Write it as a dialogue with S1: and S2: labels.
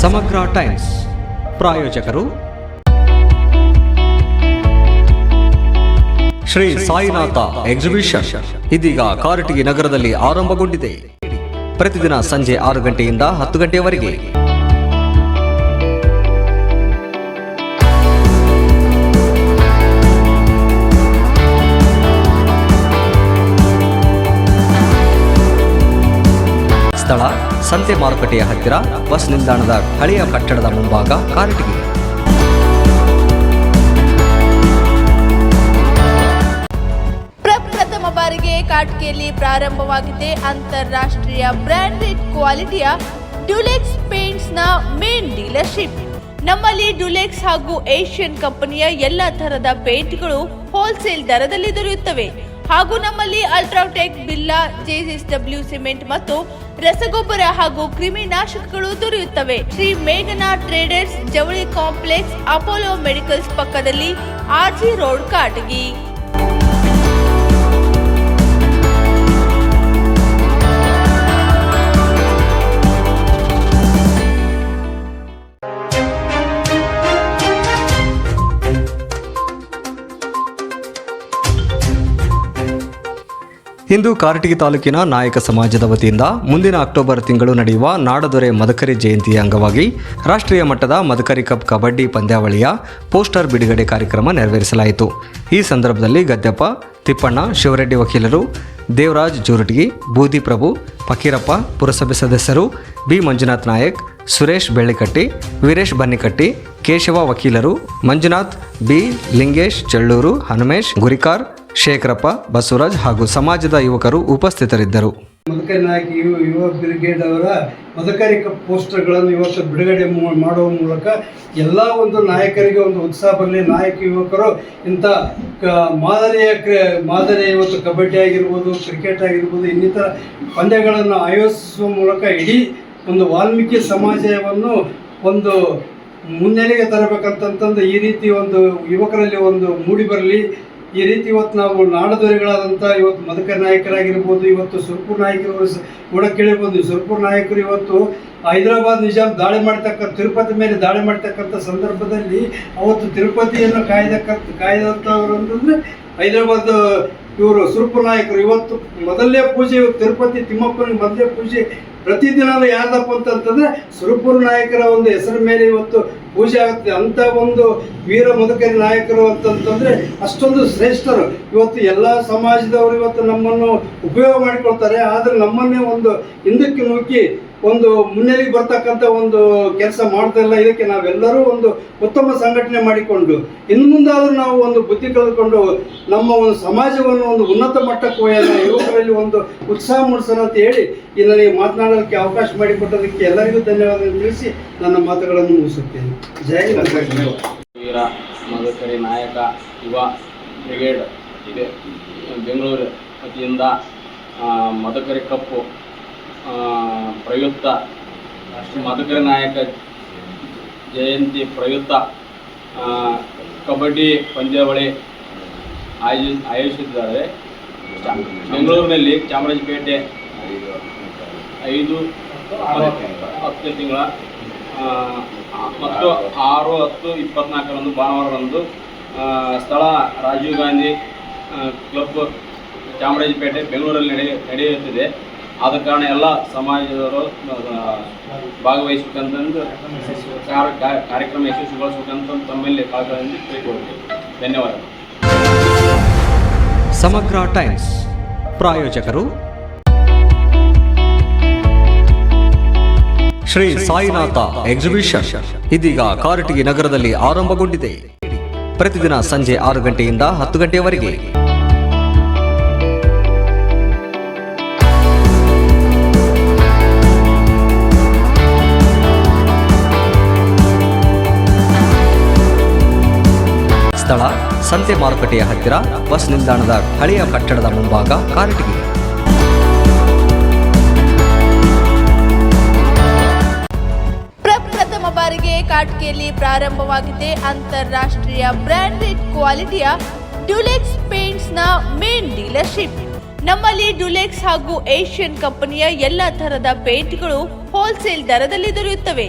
S1: ಸಮಗ್ರ ಟೈಮ್ಸ್ ಪ್ರಾಯೋಜಕರು. ಶ್ರೀ ಸಾಯಿನಾಥ ಎಕ್ಸಿಬಿಷನ್. ಇದೀಗ ಕಾರಟಗಿ ನಗರದಲ್ಲಿ ಆರಂಭಗೊಂಡಿದೆ. ಪ್ರತಿದಿನ ಸಂಜೆ ಆರು ಗಂಟೆಯಿಂದ ಹತ್ತು ಗಂಟೆಯವರೆಗೆ ಸಂತೆ ಮಾರುಕಟ್ಟೆಯ ಹತ್ತಿರ ಬಸ್ ನಿಲ್ದಾಣದ ಹಳೆಯ ಕಟ್ಟಡದ ಮುಂಭಾಗ ಕಾರಟಗಿ
S2: ಪ್ರಪ್ರಥಮ ಬಾರಿಗೆ ಕಾಟ್ಕಿಯಲ್ಲಿ ಪ್ರಾರಂಭವಾಗಿದೆ ಅಂತಾರಾಷ್ಟ್ರೀಯ ಬ್ರಾಂಡೆಡ್ ಕ್ವಾಲಿಟಿಯ ಡ್ಯುಲೆಕ್ಸ್ ಪೇಂಟ್ಸ್ನ ಮೇನ್ ಡೀಲರ್ಶಿಪ್. ನಮ್ಮಲ್ಲಿ ಡ್ಯುಲೆಕ್ಸ್ ಹಾಗೂ ಏಷ್ಯನ್ ಕಂಪನಿಯ ಎಲ್ಲ ತರಹದ ಪೇಂಟ್ಗಳು ಹೋಲ್ಸೇಲ್ ದರದಲ್ಲಿ ದೊರೆಯುತ್ತವೆ. ಹಾಗೂ ನಮ್ಮಲ್ಲಿ ಅಲ್ಟ್ರಾಟೆಕ್ ಬಿಲ್ಲಾ ಜೆಎಸ್ಡಬ್ಲ್ಯೂ ಸಿಮೆಂಟ್ ಮತ್ತು ರಸಗೊಬ್ಬರ ಹಾಗೂ ಕ್ರಿಮಿನಾಶಕಗಳು ದೊರೆಯುತ್ತವೆ. ಶ್ರೀ ಮೇಘನಾ ಟ್ರೇಡರ್ಸ್ ಜವಳಿ ಕಾಂಪ್ಲೆಕ್ಸ್ ಅಪೋಲೋ ಮೆಡಿಕಲ್ಸ್ ಪಕ್ಕದಲ್ಲಿ ಆರ್ಜಿ ರೋಡ್, ಕಾಟಗಿ.
S1: ಇಂದು ಕಾರಟಗಿ ತಾಲೂಕಿನ ನಾಯಕ ಸಮಾಜದ ವತಿಯಿಂದ ಮುಂದಿನ ಅಕ್ಟೋಬರ್ ತಿಂಗಳು ನಡೆಯುವ ನಾಡದೊರೆ ಮದಕರಿ ಜಯಂತಿಯ ಅಂಗವಾಗಿ ರಾಷ್ಟ್ರೀಯ ಮಟ್ಟದ ಮದಕರಿ ಕಪ್ ಕಬಡ್ಡಿ ಪಂದ್ಯಾವಳಿಯ ಪೋಸ್ಟರ್ ಬಿಡುಗಡೆ ಕಾರ್ಯಕ್ರಮ ನೆರವೇರಿಸಲಾಯಿತು. ಈ ಸಂದರ್ಭದಲ್ಲಿ ಗದ್ದಪ್ಪ ತಿಪ್ಪಣ್ಣ, ಶಿವರೆಡ್ಡಿ ವಕೀಲರು, ದೇವರಾಜ್ ಜೂರಟಗಿ ಬೂದಿ ಪ್ರಭು ಫಕೀರಪ್ಪ ಪುರಸಭೆ ಸದಸ್ಯರು, ಬಿ. ಮಂಜುನಾಥ್ ನಾಯಕ್, ಸುರೇಶ್ ಬೆಳ್ಳಿಕಟ್ಟಿ, ವೀರೇಶ್ ಬನ್ನಿಕಟ್ಟಿ, ಕೇಶವ ವಕೀಲರು, ಮಂಜುನಾಥ್, ಬಿ. ಲಿಂಗೇಶ್, ಚಳ್ಳೂರು, ಹನುಮೇಶ್, ಗುರಿಕಾರ್ ಶೇಖರಪ್ಪ, ಬಸವರಾಜ್ ಹಾಗೂ ಸಮಾಜದ ಯುವಕರು ಉಪಸ್ಥಿತರಿದ್ದರು.
S3: ನಾಯಕ ಯುವ ಬ್ರಿಗೇಡ್ ಅವರ ಮದಕರಿಕ ಪೋಸ್ಟರ್ಗಳನ್ನು ಇವತ್ತು ಬಿಡುಗಡೆ ಮಾಡುವ ಮೂಲಕ ಎಲ್ಲ ಒಂದು ನಾಯಕರಿಗೆ ಒಂದು ಉತ್ಸಾಹ ಬರಲಿ. ನಾಯಕ, ಯುವಕರು ಇಂಥ ಕ ಮಾದರಿಯ ಕ್ರ ಮಾದರಿ ಇವತ್ತು ಕಬಡ್ಡಿ ಆಗಿರ್ಬೋದು, ಕ್ರಿಕೆಟ್ ಆಗಿರ್ಬೋದು, ಇನ್ನಿತರ ಪಂದ್ಯಗಳನ್ನು ಆಯೋಜಿಸುವ ಮೂಲಕ ಇಡೀ ಒಂದು ವಾಲ್ಮೀಕಿ ಸಮಾಜವನ್ನು ಒಂದು ಮುನ್ನೆಲೆಗೆ ತರಬೇಕಂತಂತಂದು ಈ ರೀತಿ ಒಂದು ಯುವಕರಲ್ಲಿ ಒಂದು ಮೂಡಿ ಬರಲಿ. ಈ ರೀತಿ ಇವತ್ತು ನಾವು ನಾಡದೊರೆಗಳಾದಂಥ ಇವತ್ತು ಮಧುಕರ್ ನಾಯಕರಾಗಿರ್ಬೋದು, ಇವತ್ತು ಸುರ್ಪುರ್ ನಾಯಕರು ಕೇಳಿರ್ಬೋದು. ಸುರ್ಪುರ್ ನಾಯಕರು ಇವತ್ತು ಹೈದರಾಬಾದ್ ನಿಜಾಮ್ ದಾಳಿ ಮಾಡ್ತಕ್ಕಂಥ ತಿರುಪತಿ ಮೇಲೆ ದಾಳಿ ಮಾಡ್ತಕ್ಕಂಥ ಸಂದರ್ಭದಲ್ಲಿ ಅವತ್ತು ತಿರುಪತಿಯನ್ನು ಕಾಯ್ದಕ್ಕಂಥ ಕಾಯ್ದಂಥವ್ರು ಅಂತಂದರೆ ಹೈದರಾಬಾದ್ ಇವರು ಸುರಪುರ ನಾಯಕರು. ಇವತ್ತು ಮೊದಲನೇ ಪೂಜೆ ತಿರುಪತಿ ತಿಮ್ಮಪ್ಪನಿಗೆ ಮೊದಲನೇ ಪೂಜೆ. ಪ್ರತಿದಿನ ಯಾವ್ದಪ್ಪ ಅಂತಂತಂದ್ರೆ ಸುರಪುರ ನಾಯಕರ ಒಂದು ಹೆಸರ ಮೇಲೆ ಇವತ್ತು ಪೂಜೆ ಆಗುತ್ತೆ. ಅಂತ ಒಂದು ವೀರ ಮುದುಕರಿ ನಾಯಕರು ಅಂತಂತಂದ್ರೆ ಅಷ್ಟೊಂದು ಶ್ರೇಷ್ಠರು. ಇವತ್ತು ಎಲ್ಲ ಸಮಾಜದವರು ಇವತ್ತು ನಮ್ಮನ್ನು ಉಪಯೋಗ ಮಾಡಿಕೊಳ್ತಾರೆ. ಆದರೆ ನಮ್ಮನ್ನೇ ಒಂದು ಹಿಂದಕ್ಕೆ ನೂಕಿ ಒಂದು ಮುನ್ನೆಲೆಗೆ ಬರ್ತಕ್ಕಂಥ ಒಂದು ಕೆಲಸ ಮಾಡ್ತಾ ಇದಕ್ಕೆ ನಾವೆಲ್ಲರೂ ಒಂದು ಉತ್ತಮ ಸಂಘಟನೆ ಮಾಡಿಕೊಂಡು, ಇನ್ನು ಮುಂದಾದರೂ ನಾವು ಒಂದು ಬುದ್ಧಿ ಕಳೆದುಕೊಂಡು ನಮ್ಮ ಒಂದು ಸಮಾಜವನ್ನು ಒಂದು ಉನ್ನತ ಮಟ್ಟಕ್ಕೆ ಒಯ್ಯೋಣ ಯುವಕರಲ್ಲಿ ಒಂದು ಉತ್ಸಾಹ ಮೂಡಿಸೋಣ ಅಂತ ಹೇಳಿ ಈ ನನಗೆ ಮಾತನಾಡೋದಕ್ಕೆ ಅವಕಾಶ ಮಾಡಿಕೊಟ್ಟದಕ್ಕೆ ಎಲ್ಲರಿಗೂ ಧನ್ಯವಾದ ತಿಳಿಸಿ ನನ್ನ ಮಾತುಗಳನ್ನು ಮುಗಿಸುತ್ತೇನೆ ಜೈ.
S4: ವೀರ ಮದಕರಿ ನಾಯಕ, ಯುವ ಬ್ರಿಗೇಡ್ ಇದೆ, ಬೆಂಗಳೂರು ವತಿಯಿಂದ ಮಧುಕರಿ ಕಪ್ಪು ಆ, ಶ್ರೀ ಮಧುಕರ ನಾಯಕ ಜಯಂತಿ ಪ್ರಯುಕ್ತ ಕಬಡ್ಡಿ ಪಂದ್ಯಾವಳಿ ಆಯೋಜಿ ಆಯೋಜಿಸಿದ್ದಾರೆ. ಬೆಂಗಳೂರಿನಲ್ಲಿ ಚಾಮರಾಜಪೇಟೆ ಐದು ಹತ್ತು ತಿಂಗಳ ಮತ್ತು ಆರು ಹತ್ತು ಇಪ್ಪತ್ನಾಲ್ಕರಂದು ಭಾನುವಾರದಂದು ಸ್ಥಳ ರಾಜೀವ್ ಗಾಂಧಿ ಕ್ಲಬ್ ಚಾಮರಾಜಪೇಟೆ ಬೆಂಗಳೂರಲ್ಲಿ ನಡೆಯ ನಡೆಯುತ್ತಿದೆ. ಆದ ಕಾರಣ ಎಲ್ಲ ಸಮಾಜದವರು ಭಾಗವಹಿಸಬೇಕಂತ ಕಾರ್ಯಕ್ರಮ ಯಶಸ್ವಿಗೊಳಿಸಬೇಕಂತ ತಮ್ಮಲ್ಲಿ ಕಾಗದಲ್ಲಿ ಕೇಳಿಕೊಳ್ತೇವೆ. ಧನ್ಯವಾದ
S1: ಸಮಗ್ರ ಟೈಮ್ಸ್ ಪ್ರಾಯೋಜಕರು ಶ್ರೀ ಸಾಯಿನಾಥ ಎಕ್ಸಿಬಿಷನ್. ಇದೀಗ ಕಾರಟಗಿ ನಗರದಲ್ಲಿ ಆರಂಭಗೊಂಡಿದೆ. ಪ್ರತಿದಿನ ಸಂಜೆ ಆರು ಗಂಟೆಯಿಂದ ಹತ್ತು ಗಂಟೆಯವರೆಗೆ ಸ್ಥಳ ಸಂತೆ ಮಾರುಕಟ್ಟೆಯ ಹತ್ತಿರ, ಬಸ್ ನಿಲ್ದಾಣದ ಹಳೆಯ ಕಟ್ಟಡದ ಮುಂಭಾಗ, ಕಾರಟಗಿ.
S2: ಪ್ರಪ್ರಥಮ ಬಾರಿಗೆ ಕಾಟ್ಕಿಯಲ್ಲಿ ಪ್ರಾರಂಭವಾಗಿದೆ ಅಂತಾರಾಷ್ಟ್ರೀಯ ಬ್ರಾಂಡೆಡ್ ಕ್ವಾಲಿಟಿಯ ಡ್ಯುಲೆಕ್ಸ್ ಪೇಂಟ್ಸ್ನ ಮೇನ್ ಡೀಲರ್ಶಿಪ್. ನಮ್ಮಲ್ಲಿ ಡ್ಯುಲೆಕ್ಸ್ ಹಾಗೂ ಏಷ್ಯನ್ ಕಂಪನಿಯ ಎಲ್ಲ ತರಹದ ಪೇಂಟ್ಗಳು ಹೋಲ್ಸೇಲ್ ದರದಲ್ಲಿ ದೊರೆಯುತ್ತವೆ.